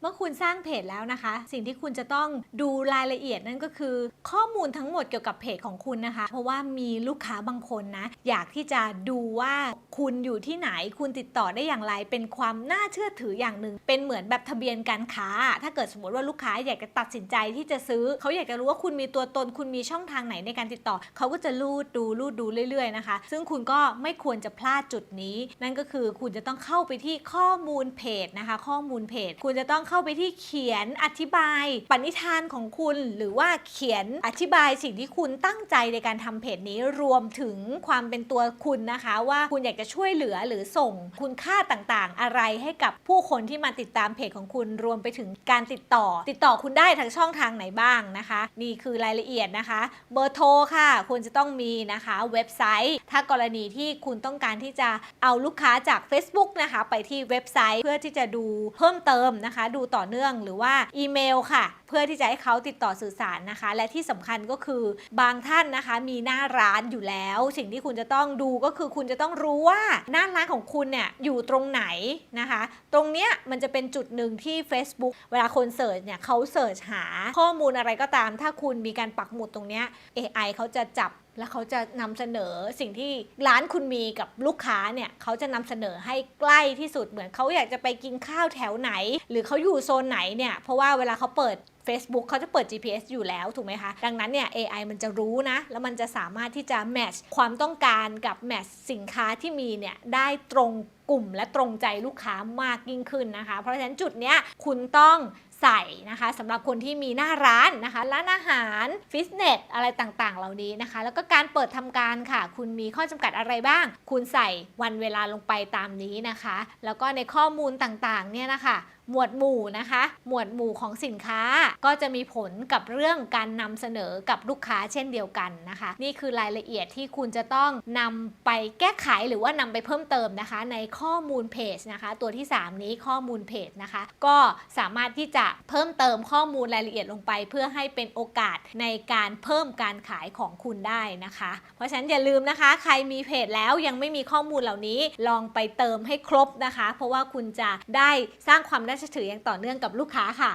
เมื่อคุณสร้างเพจแล้วนะคะ สิ่งที่คุณจะต้องดูรายละเอียดนั่นก็คือ ข้อมูลทั้งหมดเกี่ยวกับเพจของคุณนะคะ เพราะว่ามีลูกค้าบางคนนะ อยากที่จะดูว่าคุณอยู่ที่ไหน คุณติดต่อได้อย่างไร เป็นความน่าเชื่อถืออย่างหนึ่ง เป็นเหมือนแบบทะเบียนการค้า ถ้าเกิดสมมติว่าลูกค้าอยากจะตัดสินใจที่จะซื้อ เขาอยากจะรู้ว่าคุณมีตัวตน คุณมีช่องทางไหนในการติดต่อ เขาก็จะลูดดูลูดดูเรื่อยๆนะคะ ซึ่งคุณก็ไม่ควรจะพลาดจุดนี้ นั่นก็คือคุณจะต้องเข้าไปที่ข้อมูลเพจนะคะ ข้อมูลเพจ คุณจะต้องเข้าไปที่เขียนอธิบายปณิธานของคุณ หรือว่าเขียนอธิบายสิ่งที่คุณตั้งใจในการทำเพจนี้รวมถึงความเป็นตัวคุณนะคะ ว่าคุณอยากจะช่วยเหลือหรือส่งคุณค่าต่างๆ อะไรให้กับผู้คนที่มาติดตามเพจของคุณรวมไปถึงการติดต่อ ติดต่อคุณได้ทางช่องทางไหนบ้างนะคะ นี่คือรายละเอียดนะคะ เบอร์โทรค่ะควรจะต้องมีนะคะ เว็บไซต์ ถ้ากรณีที่คุณต้องการที่จะเอาลูกค้าจาก Facebook นะคะ ไปที่เว็บไซต์เพื่อที่จะดูเพิ่มเติมนะคะดูต่อเนื่องหรือว่าอีเมลค่ะ เพื่อที่จะให้เขาติดต่อสื่อสารนะคะ และที่สำคัญก็คือบางท่านนะคะมีหน้าร้านอยู่แล้ว สิ่งที่คุณจะต้องดูก็คือคุณจะต้องรู้ว่าหน้าร้านของคุณเนี่ยอยู่ตรงไหนนะคะ ตรงเนี้ยมันจะเป็นจุดหนึ่งที่ Facebook เวลาคนเสิร์ชเนี่ยเขาเสิร์ชหาข้อมูลอะไรก็ตาม ถ้าคุณมีการปักหมุดตรงเนี้ย AI เขาจะจับ แล้วเขาจะนำเสนอสิ่งที่ร้านคุณมีกับลูกค้าเนี่ยเขาจะนำเสนอให้ใกล้ที่สุดเหมือนเขาอยากจะไปกินข้าวแถวไหน หรือเขาอยู่โซนไหนเนี่ยเพราะว่าเวลาเขาเปิด Facebook เขาจะเปิด GPS อยู่แล้วถูกไหมคะ ดังนั้นเนี่ย AI มันจะรู้นะ แล้วมันจะสามารถที่จะแมทช์ความต้องการกับแมทช์สินค้าที่มีเนี่ย ได้ตรงกลุ่มและตรงใจลูกค้ามากยิ่งขึ้นนะคะ เพราะฉะนั้นจุดเนี้ยคุณต้องใส่นะคะสำหรับคนที่มีหน้าร้านนะคะ ร้านอาหารฟิตเนสอะไรต่างๆ เหล่านี้นะคะ แล้วก็การเปิดทำการค่ะ คุณมีข้อจำกัดอะไรบ้าง คุณใส่วันเวลาลงไปตามนี้นะคะ แล้วก็ในข้อมูลต่างๆเนี่ยนะคะหมวดหมู่นะคะ หมวดหมู่ของสินค้าก็จะมีผลกับเรื่องการนำเสนอกับลูกค้าเช่นเดียวกันนะคะ นี่คือรายละเอียดที่คุณจะต้องนำไปแก้ไขหรือว่านำไปเพิ่มเติมนะคะ ในข้อมูลเพจนะคะ ตัวที่ 3 นี้ข้อมูลเพจนะคะ ก็สามารถที่จะเพิ่มเติมข้อมูลรายละเอียดลงไป เพื่อให้เป็นโอกาสในการเพิ่มการขายของคุณได้นะคะ เพราะฉะนั้นอย่าลืมนะคะ ใครมีเพจแล้วยังไม่มีข้อมูลเหล่านี้ลองไปเติมให้ครบนะคะ เพราะว่าคุณจะได้สร้างความน่าเชื่อถืออย่างต่อเนื่องกับลูกค้าค่ะ